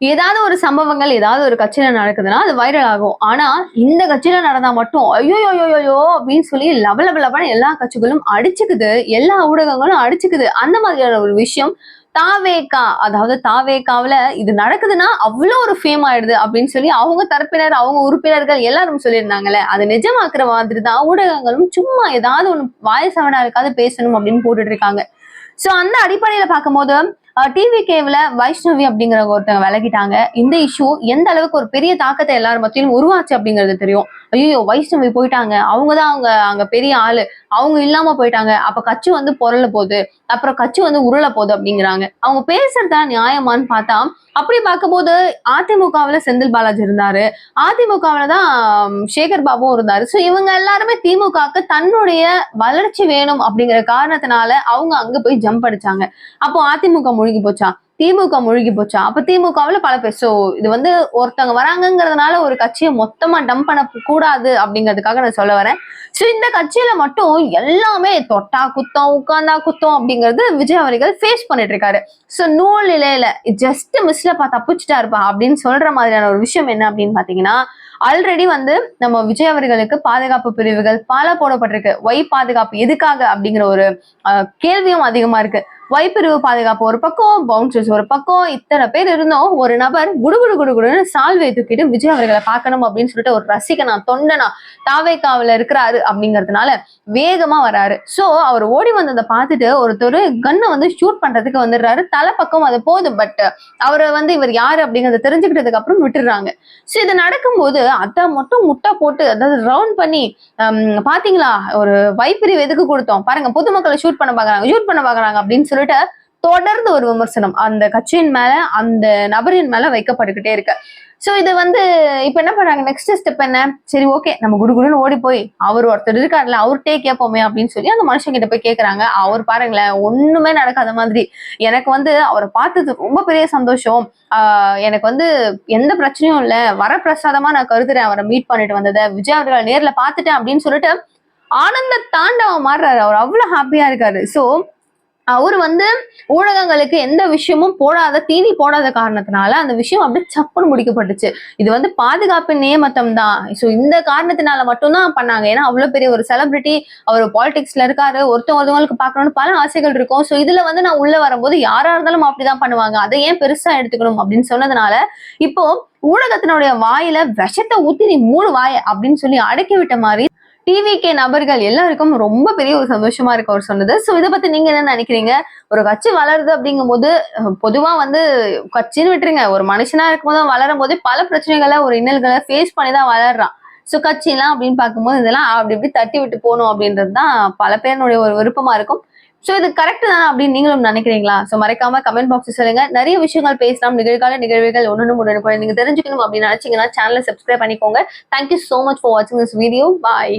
ஏதாவது ஒரு சம்பவங்கள் ஏதாவது ஒரு கட்சியில நடக்குதுன்னா அது வைரல் ஆகும். ஆனா இந்த கட்சியில நடந்தா மட்டும் ஐயோ ஐயோ அப்படின்னு சொல்லி லப லப லபன்னு எல்லா கட்சிகளும் அடிச்சுக்குது எல்லா ஊடகங்களும் அடிச்சுக்குது. அந்த மாதிரியான ஒரு விஷயம் தாவேகா அதாவது தாவேகாவுல இது நடக்குதுன்னா அவ்வளோ ஒரு ஃபேம் ஆயிடுது அப்படின்னு சொல்லி அவங்க தரப்பினர் அவங்க உறுப்பினர்கள் எல்லாரும் சொல்லியிருந்தாங்கல்ல. அதை நிஜமாக்குற மாதிரி தான் ஊடகங்களும் சும்மா ஏதாவது ஒன்று வாய சவடா இருக்காது பேசணும் அப்படின்னு போட்டுட்டு இருக்காங்க. ஸோ அந்த அடிப்படையில பார்க்கும்போது டிவி கேவ்ல வைஷ்ணவி அப்படிங்கிற ஒருத்தவங்க விலகிட்டாங்க. இந்த இஷ்யூ எந்த அளவுக்கு ஒரு பெரிய தாக்கத்தை எல்லாரும் மத்தியிலும் உருவாச்சு அப்படிங்கிறது தெரியும். ஐயோ வைஷ்ணவி போயிட்டாங்க. அவங்க தான் அவங்க அங்க பெரிய ஆளு. அவங்க இல்லாம போயிட்டாங்க. அப்ப கட்சி வந்து பொருள போகுது. அப்புறம் கட்சி வந்து உருள போகுது அப்படிங்கிறாங்க. அவங்க பேசுறதா நியாயமான்னு பார்த்தா அப்படி பார்க்கும்போது அதிமுகவுல செந்தில் பாலாஜி இருந்தாரு. அதிமுகவுல தான் சேகர் பாபுவும் இருந்தாரு. ஸோ இவங்க எல்லாருமே திமுகவுக்கு தன்னுடைய வளர்ச்சி வேணும் அப்படிங்கிற காரணத்தினால அவங்க அங்க போய் ஜம்ப் அடிச்சாங்க. அப்போ அதிமுக முழுகி போச்சா? திமுக முழுகி போச்சா? அப்ப திமுகவுல பல பேர் ஸோ இது வந்து ஒருத்தவங்க வராங்கங்கிறதுனால ஒரு கட்சியை மொத்தமா டம்ப் பண்ண கூடாது அப்படிங்கிறதுக்காக நான் சொல்ல வரேன். ஸோ இந்த கட்சியில மட்டும் எல்லாமே தொட்டா குத்தம் உட்காந்தா குத்தம் அப்படிங்கிறது விஜய் அவர்கள் ஃபேஸ் பண்ணிட்டு இருக்காரு. ஸோ நூல் இலையில ஜஸ்ட் மிஸ்ல பா தப்பிச்சிட்டாருப்பா அப்படின்னு சொல்ற மாதிரியான ஒரு விஷயம் என்ன அப்படின்னு பாத்தீங்கன்னா ஆல்ரெடி வந்து நம்ம விஜய் அவர்களுக்கு பாதுகாப்பு பிரிவுகள் பல போடப்பட்டிருக்கு. ஒய் பாதுகாப்பு எதுக்காக? அப்படிங்கிற ஒரு கேள்வியும் அதிகமா இருக்கு. வைப்பிரிவு பாதுகாப்பு ஒரு பக்கம் பவுன்சர்ஸ் ஒரு பக்கம் இத்தனை பேர் இருந்தோம். ஒரு நபர் குடுகுடு குடுகுடுன்னு சால்வை தூக்கிட்டு விஜய் அவர்களை பார்க்கணும் அப்படின்னு சொல்லிட்டு ஒரு ரசிகனா தொண்டனா தாவேக்காவில இருக்கிறாரு அப்படிங்கிறதுனால வேகமா வராரு. ஸோ அவர் ஓடி வந்ததை பார்த்துட்டு ஒருத்தர் கன்னை வந்து ஷூட் பண்றதுக்கு வந்துடுறாரு. தலை பக்கம் அது போதும் பட் அவரை வந்து இவர் யாரு அப்படிங்கறத தெரிஞ்சுக்கிட்டதுக்கு அப்புறம் விட்டுடுறாங்க. ஸோ இது நடக்கும்போது அதை மட்டும் முட்டை போட்டு அதாவது ரவுண்ட் பண்ணி பாத்தீங்களா ஒரு வைப்பிரிவு எதுக்கு கொடுத்தோம்? பாருங்க பொதுமக்களை ஷூட் பண்ண பாக்குறாங்க ஷூட் பண்ண பாக்குறாங்க அப்படின்னு சொல்லி சொல்லிட்டு தொடர்ந்து ஒரு விமர்சனம் அந்த கட்சியின் மேல அந்த நபரின் மேல வைக்கப்பட்டுக்கிட்டே இருக்கு. சோ இது வந்து இப்ப என்ன பண்றாங்க? நெக்ஸ்ட் ஸ்டெப் என்ன? சரி ஓகே நம்ம குடுகுடுன்னு ஓடி போய் அவர் ஒருத்தர் இருக்காருல்ல அவர்கிட்டே கேட்போமே அப்படின்னு சொல்லி அந்த மனுஷன் கிட்ட போய் கேக்குறாங்க. அவர் பாருங்களேன் ஒண்ணுமே நடக்காத மாதிரி. எனக்கு வந்து அவரை பார்த்தது ரொம்ப பெரிய சந்தோஷம். ஆஹ் எனக்கு வந்து எந்த பிரச்சனையும் இல்ல. வரப்பிரசாதமா நான் கருதுறேன் அவரை மீட் பண்ணிட்டு வந்ததை. விஜய் அவர்களை நேர்ல பார்த்துட்டேன் அப்படின்னு சொல்லிட்டு ஆனந்த தாண்டவம் மாறுறாரு அவர் அவ்வளவு ஹாப்பியா இருக்காரு. சோ அவர் வந்து ஊடகங்களுக்கு எந்த விஷயமும் போடாத தீனி போடாத காரணத்தினால அந்த விஷயம் அப்படியே சப்புன்னு முடிக்கப்பட்டுச்சு. இது வந்து பாதுகாப்பு நியமத்தம் தான். ஸோ இந்த காரணத்தினால மட்டும்தான் பண்ணாங்க. ஏன்னா அவ்வளவு பெரிய ஒரு செலிபிரிட்டி அவர் பாலிடிக்ஸ்ல இருக்காரு ஒருத்தவங்க ஒருத்தவங்களுக்கு பார்க்கணும்னு பல ஆசைகள் இருக்கும். ஸோ இதுல வந்து நான் உள்ள வரும்போது யாரா இருந்தாலும் அப்படிதான் பண்ணுவாங்க. அதை ஏன் பெருசா எடுத்துக்கணும் அப்படின்னு சொன்னதுனால இப்போ ஊடகத்தினுடைய வாயில விஷத்தை ஊத்தி நீ மூணு வாய் அப்படின்னு சொல்லி அடக்கி விட்ட மாதிரி டிவிகே நபர்கள் எல்லாருக்கும் ரொம்ப பெரிய ஒரு சந்தோஷமா இருக்கு அவர் சொன்னது. ஸோ இதை பத்தி நீங்க என்ன நினைக்கிறீங்க? ஒரு கட்சி வளருது அப்படிங்கும்போது போது பொதுவா வந்து கட்சின்னு விட்டுருங்க. ஒரு மனுஷனா இருக்கும்போது வளரும் போது பல பிரச்சனைகளை ஒரு இன்னல்களை ஃபேஸ் பண்ணி தான் வளர்றான். ஸோ கட்சிலாம் அப்படின்னு பார்க்கும்போது இதெல்லாம் அப்படி இப்படி தட்டி விட்டு போகணும் அப்படின்றது தான் பல பேருடைய ஒரு விருப்பமா இருக்கும். ஸோ இது கரெக்ட் தானே அப்படின்னு நீங்களும் நினைக்கிறீங்களா? ஸோ மறக்காம கமெண்ட் பாக்ஸ் சொல்லுங்க. நிறைய விஷயங்கள் பேசலாம். நிகழ்கால நிகழ்வுகள் ஒன்று ஒன்று நீங்க தெரிஞ்சுக்கணும் அப்படின்னு நினைச்சீங்கன்னா சேனலை சப்ஸ்கிரைப் பண்ணிக்கோங்க. Thank you so much for வாட்சிங் திஸ் வீடியோ பாய்